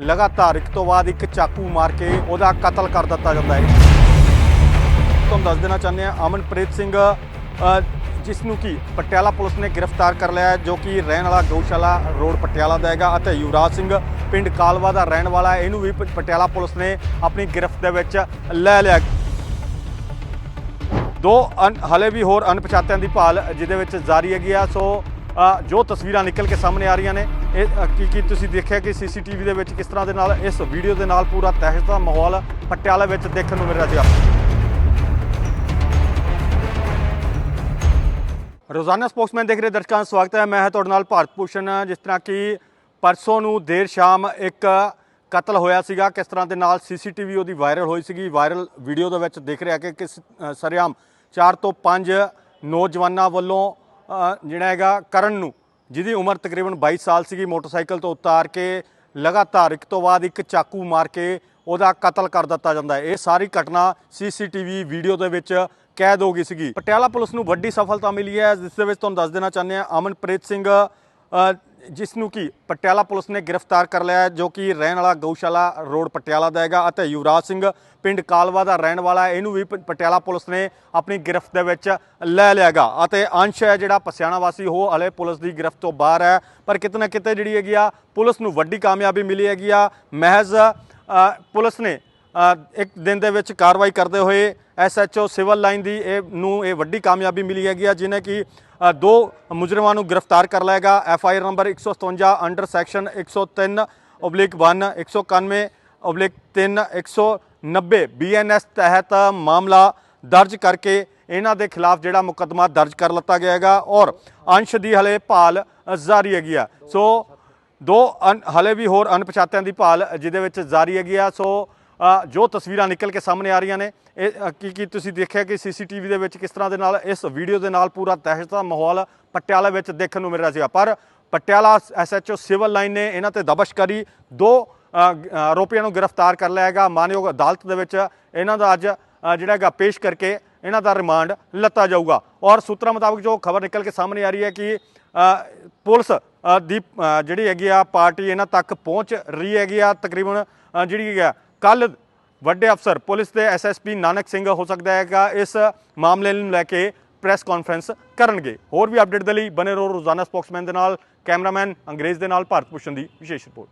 ਲਗਾਤਾਰ ਇੱਕ ਤੋਂ ਬਾਅਦ ਇੱਕ ਚਾਕੂ ਮਾਰ ਕੇ ਉਹਦਾ ਕਤਲ ਕਰ ਦਿੱਤਾ ਜਾਂਦਾ ਹੈ। ਤੁਹਾਨੂੰ ਦੱਸ ਦੇਣਾ ਚਾਹੁੰਦੇ ਹਾਂ, ਅਮਨਪ੍ਰੀਤ ਸਿੰਘ ਜਿਸ ਨੂੰ ਕਿ ਪਟਿਆਲਾ ਪੁਲਿਸ ਨੇ ਗ੍ਰਿਫਤਾਰ ਕਰ ਲਿਆ ਹੈ, ਜੋ ਕਿ ਰਹਿਣ ਵਾਲਾ ਗਊਸ਼ਾਲਾ ਰੋਡ ਪਟਿਆਲਾ ਦਾ ਹੈਗਾ ਅਤੇ ਯੁਵਰਾਜ ਸਿੰਘ ਪਿੰਡ ਕਾਲਵਾ ਦਾ ਰਹਿਣ ਵਾਲਾ ਹੈ। ਇਹਨੂੰ ਵੀ ਪਟਿਆਲਾ ਪੁਲਿਸ ਨੇ ਆਪਣੀ ਗ੍ਰਿਫਤ ਦੇ ਵਿੱਚ ਲੈ ਲਿਆ। ਦੋ ਅਨ- ਹਲੇ ਵੀ ਹੋਰ ਅਣਪਛਾਤਿਆਂ ਦੀ ਭਾਲ ਜਿਹਦੇ ਵਿੱਚ ਜਾਰੀ ਹੈਗੀ ਆ, ਸੋ ਜੋ ਤਸਵੀਰਾਂ ਨਿਕਲ ਕੇ ਸਾਹਮਣੇ ਆ ਰਹੀਆਂ ਨੇ ਇਹ ਕੀ ਕੀ ਤੁਸੀਂ ਦੇਖਿਆ ਕਿ ਸੀਸੀਟੀਵੀ ਦੇ ਵਿੱਚ ਕਿਸ ਤਰ੍ਹਾਂ ਦੇ ਨਾਲ ਇਸ ਵੀਡੀਓ ਦੇ ਨਾਲ ਪੂਰਾ ਤਹਿਸ ਦਾ ਮਾਹੌਲ ਪਟਿਆਲਾ ਵਿੱਚ ਦੇਖਣ ਨੂੰ ਮਿਲ ਰਿਹਾ ਸੀਗਾ। ਰੋਜ਼ਾਨਾ ਸਪੋਕਸਮੈਨ ਦੇਖ ਰਹੇ ਦਰਸ਼ਕਾਂ ਦਾ ਸਵਾਗਤ ਹੈ। ਮੈਂ ਹਾਂ ਤੁਹਾਡੇ ਨਾਲ ਭਾਰਤ ਭੂਸ਼ਣ ਜਿਸ ਤਰ੍ਹਾਂ ਕਿ ਪਰਸੋਂ ਨੂੰ ਦੇਰ ਸ਼ਾਮ ਇੱਕ ਕਤਲ ਹੋਇਆ ਸੀਗਾ। ਕਿਸ ਤਰ੍ਹਾਂ ਦੇ ਨਾਲ ਸੀਸੀਟੀਵੀ ਉਹਦੀ ਵਾਇਰਲ ਹੋਈ ਸੀਗੀ। ਵਾਇਰਲ ਵੀਡੀਓ ਦੇ ਵਿੱਚ ਦੇਖ ਰਿਹਾ ਕਿ ਕਿਸ ਅ, ਸਰਿਆਮ 4 ਤੋਂ 5 ਨੌਜਵਾਨਾਂ ਵੱਲੋਂ ਜਿਹੜਾ ਹੈਗਾ ਕਰਨ ਨੂੰ, ਜਿਹਦੀ ਉਮਰ ਤਕਰੀਬਨ 22 ਸਾਲ ਸੀਗੀ, ਮੋਟਰਸਾਈਕਲ ਤੋਂ ਉਤਾਰ ਕੇ ਲਗਾਤਾਰ ਇੱਕ ਤੋਂ ਬਾਅਦ ਇੱਕ ਚਾਕੂ ਮਾਰ ਕੇ ਉਹਦਾ ਕਤਲ ਕਰ ਦਿੱਤਾ ਜਾਂਦਾ ਹੈ। ਇਹ ਸਾਰੀ ਘਟਨਾ ਸੀਸੀਟੀਵੀ ਵੀਡੀਓ ਦੇ ਵਿੱਚ ਕੈਦ ਹੋ ਗਈ ਸੀਗੀ। ਪਟਿਆਲਾ ਪੁਲਿਸ ਨੂੰ ਵੱਡੀ ਸਫਲਤਾ ਮਿਲੀ ਹੈ। ਜਿਸ ਦੇ ਵਿੱਚ ਤੁਹਾਨੂੰ ਦੱਸ ਦੇਣਾ ਚਾਹੁੰਦੇ ਹਾਂ, ਅਮਨਪ੍ਰੀਤ ਸਿੰਘ ਜਿਸ ਨੂੰ ਕਿ ਪਟਿਆਲਾ ਪੁਲਿਸ ਨੇ ਗ੍ਰਿਫਤਾਰ ਕਰ ਲਿਆ ਜੋ ਕਿ ਰਹਿਣ ਵਾਲਾ ਗਊਸ਼ਾਲਾ ਰੋਡ ਪਟਿਆਲਾ ਦਾ ਹੈਗਾ ਅਤੇ ਯੁਵਰਾਜ ਸਿੰਘ ਪਿੰਡ ਕਾਲਵਾ ਦਾ ਰਹਿਣ ਵਾਲਾ ਇਹਨੂੰ ਵੀ ਪਟਿਆਲਾ ਪੁਲਿਸ ਨੇ ਆਪਣੀ ਗ੍ਰਿਫਤ ਦੇ ਵਿੱਚ ਲੈ ਲਿਆਗਾ ਅਤੇ ਅੰਸ਼ ਹੈ ਜਿਹੜਾ ਪਸਿਆਣਾ ਵਾਸੀ ਉਹ ਹਲੇ ਪੁਲਿਸ ਦੀ ਗ੍ਰਿਫਤ ਤੋਂ ਬਾਹਰ ਹੈ। ਪਰ ਕਿਤੇ ਨਾ ਕਿਤੇ ਜਿਹੜੀ ਹੈਗੀ ਆ, ਪੁਲਿਸ ਨੂੰ ਵੱਡੀ ਕਾਮਯਾਬੀ ਮਿਲੀ ਹੈਗੀ ਆ। ਮਹਿਜ਼ ਪੁਲਿਸ ਨੇ ਇੱਕ ਦਿਨ ਦੇ ਵਿੱਚ ਕਾਰਵਾਈ ਕਰਦੇ ਹੋਏ ਐਸਐਚਓ ਸਿਵਲ ਲਾਈਨ ਦੀ ਇਹ ਨੂੰ ਇਹ ਵੱਡੀ ਕਾਮਯਾਬੀ ਮਿਲੀ ਹੈਗੀ ਆ ਜਿਨੇ ਕਿ ਦੋ ਮੁਜਰਮਾਂ ਨੂੰ ਗ੍ਰਿਫਤਾਰ ਕਰ ਲਿਆਗਾ FIR number 157 under section 103 oblique 1 191 oblique 3 190 BNS ਤਹਿਤ ਮਾਮਲਾ ਦਰਜ ਕਰਕੇ ਇਹਨਾਂ ਦੇ ਖਿਲਾਫ ਜਿਹੜਾ ਮੁਕੱਦਮਾ ਦਰਜ ਕਰ ਲਿੱਤਾ ਗਿਆ ਹੈਗਾ ਔਰ ਅੰਸ਼ ਦੀ ਹਲੇ ਭਾਲ ਜਾਰੀ ਹੈਗੀ ਆ। ਸੋ ਦੋ ਅਨ- ਹਲੇ ਵੀ ਹੋਰ ਅਣਪਛਾਤਿਆਂ ਦੀ ਭਾਲ, ਜਿਹਦੇ ਵਿੱਚ ਜਾਰੀ ਹੈਗੀ ਆ। ਸੋ ਜੋ ਤਸਵੀਰਾਂ ਨਿਕਲ ਕੇ ਸਾਹਮਣੇ ਆ ਰਹੀਆਂ ਨੇ, ਇਹ ਕੀ ਕੀ ਤੁਸੀਂ ਦੇਖਿਆ ਕਿ ਸੀਸੀਟੀਵੀ ਦੇ ਵਿੱਚ ਕਿਸ ਤਰ੍ਹਾਂ ਦੇ ਨਾਲ, ਇਸ ਵੀਡੀਓ ਦੇ ਨਾਲ ਪੂਰਾ ਦਹਿਸ਼ਤ ਦਾ ਮਾਹੌਲ ਪਟਿਆਲਾ ਵਿੱਚ ਦੇਖਣ ਨੂੰ ਮਿਲ ਰਿਹਾ ਸੀਗਾ। ਪਰ ਪਟਿਆਲਾ ਐਸਐਚਓ ਸਿਵਲ ਲਾਈਨ ਨੇ ਇਹਨਾਂ ਤੇ ਦਬਸ਼ ਕਰੀ ਦੋ ਆਰੋਪੀਆਂ ਨੂੰ ਗ੍ਰਿਫਤਾਰ ਕਰ ਲਿਆ ਹੈਗਾ। ਮਾਨਯੋਗ ਅਦਾਲਤ ਦੇ ਵਿੱਚ ਇਹਨਾਂ ਦਾ ਅੱਜ ਜਿਹੜਾ ਹੈਗਾ ਪੇਸ਼ ਕਰਕੇ ਇਹਨਾਂ ਦਾ ਰਿਮਾਂਡ ਲੱਤਾ ਜਾਊਗਾ। ਔਰ ਸੂਤਰਾਂ ਮੁਤਾਬਕ ਜੋ ਖਬਰ ਨਿਕਲ ਕੇ ਸਾਹਮਣੇ ਆ ਰਹੀ ਹੈ ਕਿ ਪੁਲਿਸ ਦੀ ਜਿਹੜੀ ਹੈਗੀ ਆ ਪਾਰਟੀ ਇਹਨਾਂ ਤੱਕ ਪਹੁੰਚ ਰਹੀ ਹੈਗੀ ਆ ਤਕਰੀਬਨ ਜਿਹੜੀ ਹੈਗੀ ਆ ਕੱਲ ਵੱਡੇ ਅਫਸਰ, ਪੁਲਿਸ ਦੇ ਐਸਐਸਪੀ ਨਾਨਕ ਸਿੰਘ ਹੋ ਸਕਦਾ ਹੈਗਾ, ਇਸ ਮਾਮਲੇ ਨੂੰ ਲੈ ਕੇ ਪ੍ਰੈਸ ਕਾਨਫਰੰਸ ਕਰਨਗੇ। ਹੋਰ ਵੀ ਅਪਡੇਟ ਦੇ ਲਈ ਬਨੇ ਰਹੋ ਰੋਜ਼ਾਨਾ ਸਪੋਕਸਮੈਨ ਦੇ ਨਾਲ, ਕੈਮਰਾਮੈਨ ਅੰਗਰੇਜ਼ ਦੇ ਨਾਲ, ਭਾਰਤ ਭੂਸ਼ਣ ਦੀ ਵਿਸ਼ੇਸ਼ ਰਿਪੋਰਟ।